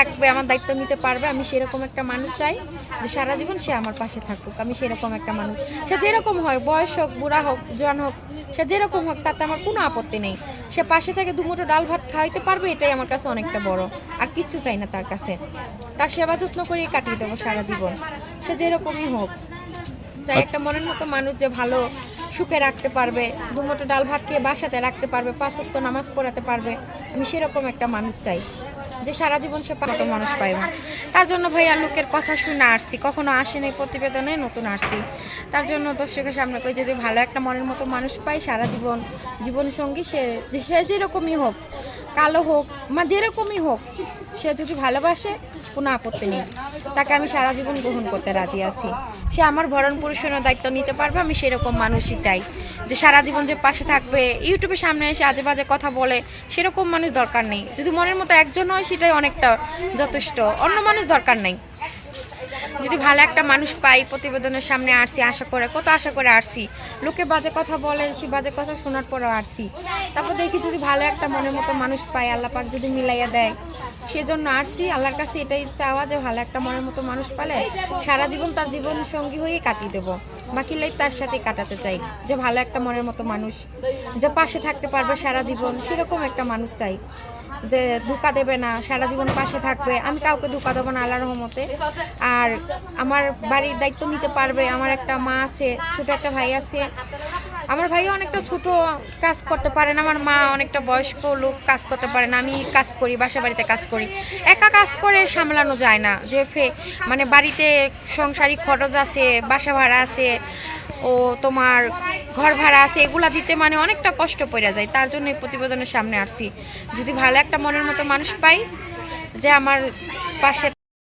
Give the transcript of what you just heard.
থাকবে, আমার দায়িত্ব নিতে পারবে, আমি সেরকম একটা মানুষ চাই যে সারা জীবন সে আমার পাশে থাকুক, আমি সেরকম একটা মানুষ। সে যেরকম হয়, বয়স হোক, বুড়া হোক, জোয়ান হোক, সে যেরকম হোক, তাতে আমার কোনো আপত্তি নেই। সে পাশে থেকে দুমুঠো ডাল ভাত খাওয়াইতে পারবে, এটাই আমার কাছে অনেকটা বড়। আর কিচ্ছু চাই না তার কাছে। তার সেবা যত্ন করেই কাটিয়ে দেবো সারা জীবন। সে যেরকমই হোক। চাই একটা মনের মতো মানুষ যে ভালো সুখে রাখতে পারবে, দুমুঠো ডাল ভাত খেয়ে বাসাতে রাখতে পারবে, পাঁচ নামাজ পড়াতে পারবে। আমি সেরকম একটা মানুষ চাই। যে সারা জীবন সে পাতো মানুষ পাইবে তার জন্য ভাইয়া লোকের কথা শুনে আসছি কখনো আসেনি প্রতিবেদনে, নতুন আসছি তার জন্য দর্শকের সামনে কই যদি ভালো একটা মনের মতো মানুষ পাই, সারা জীবন জীবন সঙ্গী সে সে যেরকমই হোক, কালো হোক, মা যেরকমই হোক, সে যদি ভালোবাসে কোনো আপত্তি নেই। তাকে আমি সারা জীবন গ্রহণ করতে রাজি আছি। সে আমার ভরণ পরিষণের দায়িত্ব নিতে পারবে, আমি সেরকম মানুষই চাই। যে সারা জীবন যে পাশে থাকবে ইউটিউবের সামনে এসে আজে বাজে কথা বলে, সেরকম মানুষ দরকার নেই। যদি মনের মতো একজন হয়, সেটাই অনেকটা যথেষ্ট। অন্য মানুষ দরকার নেই। যদি ভালো একটা মানুষ পাই প্রতিবেদনের সামনে আসছি আশা করে, কত আশা করে আসছি লোকে বাজে কথা বলে, সে বাজে কথা শোনার পরেও আসছি তারপর দেখি যদি ভালো একটা মনের মতো মানুষ পাই, আল্লাহ পাক যদি মিলাইয়া দেয়। সেজন্য আসছি আল্লাহর কাছে এটাই চাওয়া যে ভালো একটা মনের মতো মানুষ পালে সারা জীবন তার জীবন সঙ্গী হয়েই কাটিয়ে দেবো। বাকি লাইফ তার সাথে কাটাতে চাই, যে ভালো একটা মনের মতো মানুষ, যে পাশে থাকতে পারবে সারা জীবন, সেরকম একটা মানুষ চাই। যে ধোকা দেবে না, সারা জীবন পাশে থাকবে। আমি কাউকে ধোকা দেবো না আল্লাহ রহমতে। আর আমার বাড়ির দায়িত্ব নিতে পারবে। আমার একটা মা আছে, ছোট একটা ভাই আছে। আমার ভাই অনেকটা ছোট, কাজ করতে পারে না। আমার মা অনেকটা বয়স্ক লোক, কাজ করতে পারে না। আমি কাজ করি বাসা বাড়িতে কাজ করি। একা কাজ করে সামলানো যায় না। যে ফে মানে বাড়িতে সংসারিক খরচ আছে, বাসা ভাড়া আছে ও তোমার ঘর ভাড়া আছে, এগুলা দিতে মানে অনেকটা কষ্ট পড়ে যায়, তার জন্য এই প্রতিবেদনের সামনে আসছি। যদি ভালো একটা মনের মতো মানুষ পাই, যে আমার পাশে